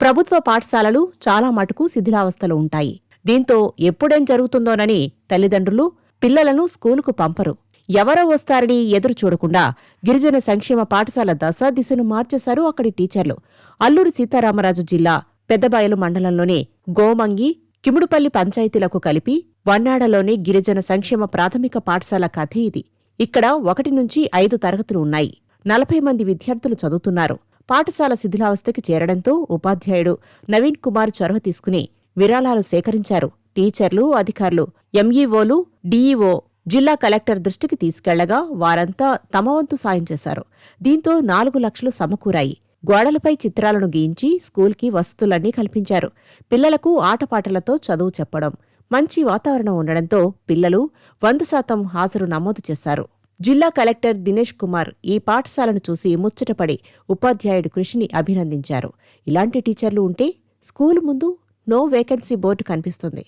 ప్రభుత్వ పాఠశాలలు చాలా మటుకు శిథిలావస్థలో ఉంటాయి. దీంతో ఎప్పుడేం జరుగుతుందోనని తల్లిదండ్రులు పిల్లలను స్కూలుకు పంపరు. ఎవరో వస్తారని ఎదురు చూడకుండా గిరిజన సంక్షేమ పాఠశాల దశ దిశను మార్చేశారు అక్కడి టీచర్లు. అల్లూరు సీతారామరాజు జిల్లా పెద్దబాయలు మండలంలోని గోమంగి కిముడుపల్లి పంచాయతీలకు కలిపి వన్నాడలోని గిరిజన సంక్షేమ ప్రాథమిక పాఠశాల కథ ఇది. ఇక్కడ ఒకటి నుంచి ఐదు తరగతులు ఉన్నాయి. నలభై మంది విద్యార్థులు చదువుతున్నారు. పాఠశాల శిథిలావస్థకి చేరడంతో ఉపాధ్యాయుడు నవీన్ కుమార్ చొరవ తీసుకుని విరాళాలు సేకరించారు. టీచర్లు అధికారులు ఎంఈఓలు డీఈఓ జిల్లా కలెక్టర్ దృష్టికి తీసుకెళ్ళగా వారంతా తమ వంతు సాయం చేశారు. దీంతో నాలుగు లక్షలు సమకూరాయి. గోడలపై చిత్రాలను గీయించి స్కూల్కి వసతులన్నీ కల్పించారు. పిల్లలకు ఆటపాటలతో చదువు చెప్పడం మంచి వాతావరణం ఉండడంతో పిల్లలు వంద శాతం హాజరు నమోదు చేశారు. జిల్లా కలెక్టర్ దినేష్ కుమార్ ఈ పాఠశాలను చూసి ముచ్చటపడి ఉపాధ్యాయుడు కృషిని అభినందించారు. ఇలాంటి టీచర్లు ఉంటే స్కూల్ ముందు నో వేకెన్సీ బోర్డు కనిపిస్తుంది.